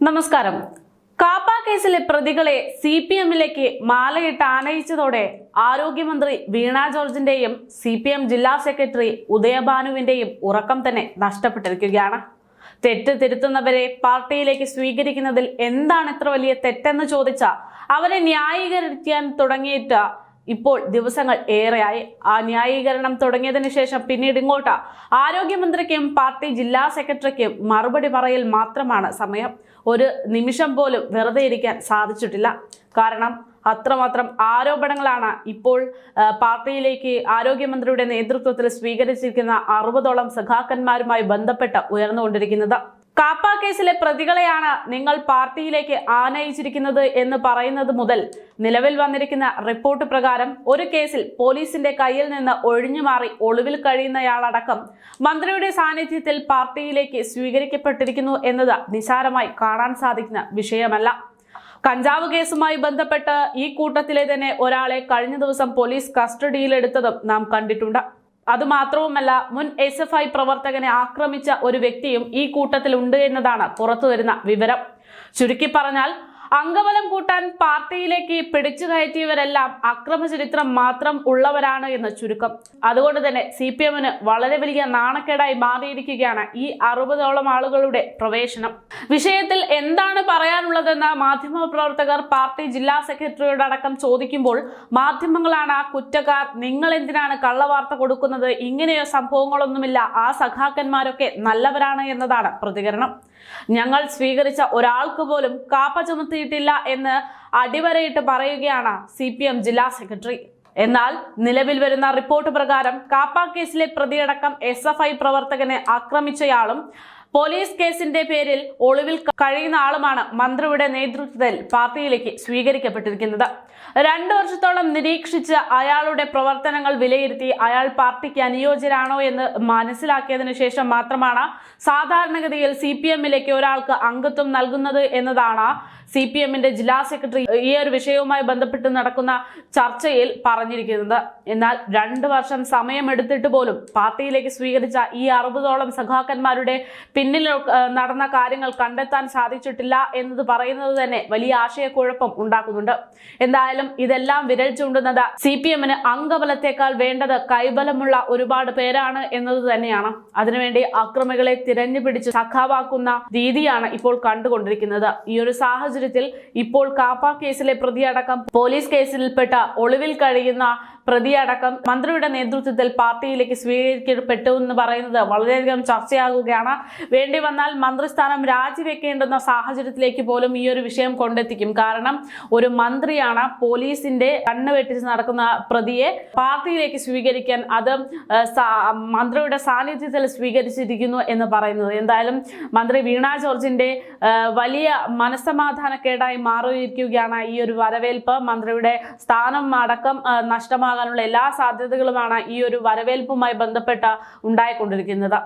നമസ്കാരം. കാപ്പ കേസിലെ പ്രതികളെ സി പി എമ്മിലേക്ക് മാലയിട്ട് ആനയിച്ചതോടെ ആരോഗ്യമന്ത്രി വീണ ജോർജിന്റെയും സി പി എം ജില്ലാ സെക്രട്ടറി ഉദയഭാനുവിന്റെയും ഉറക്കം തന്നെ നഷ്ടപ്പെട്ടിരിക്കുകയാണ്. തെറ്റ് തിരുത്തുന്നവരെ പാർട്ടിയിലേക്ക് സ്വീകരിക്കുന്നതിൽ എന്താണ് ഇത്ര വലിയ തെറ്റെന്ന് ചോദിച്ച അവരെ ന്യായീകരിക്കാൻ തുടങ്ങിയിട്ട് ഇപ്പോൾ ദിവസങ്ങൾ ഏറെയായി. ആ ന്യായീകരണം തുടങ്ങിയതിനു ശേഷം പിന്നീട് ഇങ്ങോട്ട്. ആരോഗ്യമന്ത്രിക്കും പാർട്ടി ജില്ലാ സെക്രട്ടറിക്കും മറുപടി പറയൽ മാത്രമാണ് സമയം. ഒരു നിമിഷം പോലും വെറുതെ ഇരിക്കാൻ സാധിച്ചിട്ടില്ല. കാരണം അത്രമാത്രം ആരോപണങ്ങളാണ് ഇപ്പോൾ പാർട്ടിയിലേക്ക് ആരോഗ്യമന്ത്രിയുടെ നേതൃത്വത്തിൽ സ്വീകരിച്ചിരിക്കുന്ന അറുപതോളം സഖാക്കന്മാരുമായി ബന്ധപ്പെട്ട് ഉയർന്നുകൊണ്ടിരിക്കുന്നത്. കാപ്പ കേസിലെ പ്രതികളെയാണ് നിങ്ങൾ പാർട്ടിയിലേക്ക് ആനയിച്ചിരിക്കുന്നത് എന്ന് പറയുന്നത് മുതൽ നിലവിൽ വന്നിരിക്കുന്ന റിപ്പോർട്ട് പ്രകാരം ഒരു കേസിൽ പോലീസിന്റെ കയ്യിൽ നിന്ന് ഒഴിഞ്ഞുമാറി ഒളിവിൽ കഴിയുന്നയാളടക്കം മന്ത്രിയുടെ സാന്നിധ്യത്തിൽ പാർട്ടിയിലേക്ക് സ്വീകരിക്കപ്പെട്ടിരിക്കുന്നു എന്നത് നിസാരമായി കാണാൻ സാധിക്കുന്ന വിഷയമല്ല. കഞ്ചാവ് കേസുമായി ബന്ധപ്പെട്ട് ഈ കൂട്ടത്തിലെ തന്നെ ഒരാളെ കഴിഞ്ഞ ദിവസം പോലീസ് കസ്റ്റഡിയിലെടുത്തതും നാം കണ്ടിട്ടുണ്ട്. അതുമാത്രവുമല്ല മുൻ എസ് എഫ് ഐ പ്രവർത്തകനെ ആക്രമിച്ച ഒരു വ്യക്തിയും ഈ കൂട്ടത്തിലുണ്ട് എന്നതാണ് പുറത്തുവരുന്ന വിവരം. ചുരുക്കി പറഞ്ഞാൽ അംഗബലം കൂട്ടാൻ പാർട്ടിയിലേക്ക് പിടിച്ചു കയറ്റിയവരെല്ലാം അക്രമ ചരിത്രം മാത്രം ഉള്ളവരാണ് എന്ന് ചുരുക്കം. അതുകൊണ്ട് തന്നെ സി പി എമ്മിന് വളരെ വലിയ നാണക്കേടായി മാറിയിരിക്കുകയാണ് ഈ അറുപതോളം ആളുകളുടെ പ്രവേശനം. വിഷയത്തിൽ എന്താണ് പറയാനുള്ളതെന്ന് മാധ്യമപ്രവർത്തകർ പാർട്ടി ജില്ലാ സെക്രട്ടറിയോട് അടക്കം ചോദിക്കുമ്പോൾ മാധ്യമങ്ങളാണ് ആ കുറ്റക്കാർ നിങ്ങൾ എന്തിനാണ് കള്ളവാർത്ത കൊടുക്കുന്നത് ഇങ്ങനെയോ സംഭവങ്ങളൊന്നുമില്ല ആ സഖാക്കന്മാരൊക്കെ നല്ലവരാണ് എന്നതാണ് പ്രതികരണം. ഞങ്ങൾ സ്വീകരിച്ച ഒരാൾക്ക് പോലും കാപ്പ ചുമത്തിയിട്ടില്ല എന്ന് അടിവരയിട്ട് പറയുകയാണ് സി ജില്ലാ സെക്രട്ടറി. എന്നാൽ നിലവിൽ വരുന്ന റിപ്പോർട്ട് പ്രകാരം കാപ്പ കേസിലെ പ്രതിയടക്കം എസ് എഫ് ഐ പ്രവർത്തകനെ ആക്രമിച്ചയാളും പോലീസ് കേസിന്റെ പേരിൽ ഒളിവിൽ കഴിയുന്ന ആളുമാണ് മന്ത്രിയുടെ നേതൃത്വത്തിൽ പാർട്ടിയിലേക്ക് സ്വീകരിക്കപ്പെട്ടിരിക്കുന്നത്. രണ്ടു വർഷത്തോളം നിരീക്ഷിച്ച് അയാളുടെ പ്രവർത്തനങ്ങൾ വിലയിരുത്തി അയാൾ പാർട്ടിക്ക് അനുയോജ്യരാണോ എന്ന് മനസ്സിലാക്കിയതിനു ശേഷം മാത്രമാണ് സാധാരണഗതിയിൽ സി പി എമ്മിലേക്ക് ഒരാൾക്ക് അംഗത്വം നൽകുന്നത് എന്നതാണ് സി പി എമ്മിന്റെ ജില്ലാ സെക്രട്ടറി ഈ ഒരു വിഷയവുമായി ബന്ധപ്പെട്ട് നടക്കുന്ന ചർച്ചയിൽ പറഞ്ഞിരിക്കുന്നത്. എന്നാൽ രണ്ട് വർഷം സമയമെടുത്തിട്ട് പോലും പാർട്ടിയിലേക്ക് സ്വീകരിച്ച ഈ അറുപതോളം സഖാക്കന്മാരുടെ പിന്നിൽ നടന്ന കാര്യങ്ങൾ കണ്ടെത്താൻ സാധിച്ചിട്ടില്ല എന്നത് പറയുന്നത് തന്നെ വലിയ ആശയക്കുഴപ്പം ഉണ്ടാക്കുന്നുണ്ട്. എന്തായാലും ഇതെല്ലാം വിരൽ ചൂണ്ടുന്നത് സി പി എമ്മിന് അംഗബലത്തെക്കാൾ വേണ്ടത് കൈബലമുള്ള ഒരുപാട് പേരാണ് എന്നത് തന്നെയാണ്. അതിനുവേണ്ടി അക്രമികളെ തിരഞ്ഞു പിടിച്ച് സഖാവാക്കുന്ന രീതിയാണ് ഇപ്പോൾ കണ്ടുകൊണ്ടിരിക്കുന്നത്. ഈ ഒരു സാഹചര്യത്തിൽ ഇപ്പോൾ കാപ്പ കേസിലെ പ്രതിയടക്കം പോലീസ് കേസിൽപ്പെട്ട ഒളിവിൽ കഴിയുന്ന പ്രതിയടക്കം മന്ത്രിയുടെ നേതൃത്വത്തിൽ പാർട്ടിയിലേക്ക് സ്വീകരിക്കപ്പെട്ടു എന്ന് പറയുന്നത് വളരെയധികം ചർച്ചയാകുകയാണ്. വേണ്ടി വന്നാൽ മന്ത്രിസ്ഥാനം രാജിവെക്കേണ്ടുന്ന സാഹചര്യത്തിലേക്ക് പോലും ഈ ഒരു വിഷയം കൊണ്ടെത്തിക്കും. കാരണം ഒരു മന്ത്രിയാണ് പോലീസിന്റെ കണ്ണ് വെട്ടിച്ച് നടക്കുന്ന പ്രതിയെ പാർട്ടിയിലേക്ക് സ്വീകരിക്കാൻ അത് മന്ത്രിയുടെ സാന്നിധ്യത്തിൽ സ്വീകരിച്ചിരിക്കുന്നു എന്ന് പറയുന്നത്. എന്തായാലും മന്ത്രി വീണ ജോർജിന്റെ വലിയ മനസ്സമാധാനക്കേടായി മാറിയിരിക്കുകയാണ് ഈ ഒരു വരവേൽപ്പ്. മന്ത്രിയുടെ സ്ഥാനം അടക്കം ആ, ഉണ്ടാകാനുള്ള എല്ലാ സാധ്യതകളുമാണ് ഈ ഒരു വരവേൽപ്പുമായി ബന്ധപ്പെട്ട ഉണ്ടായിക്കൊണ്ടിരിക്കുന്നത്.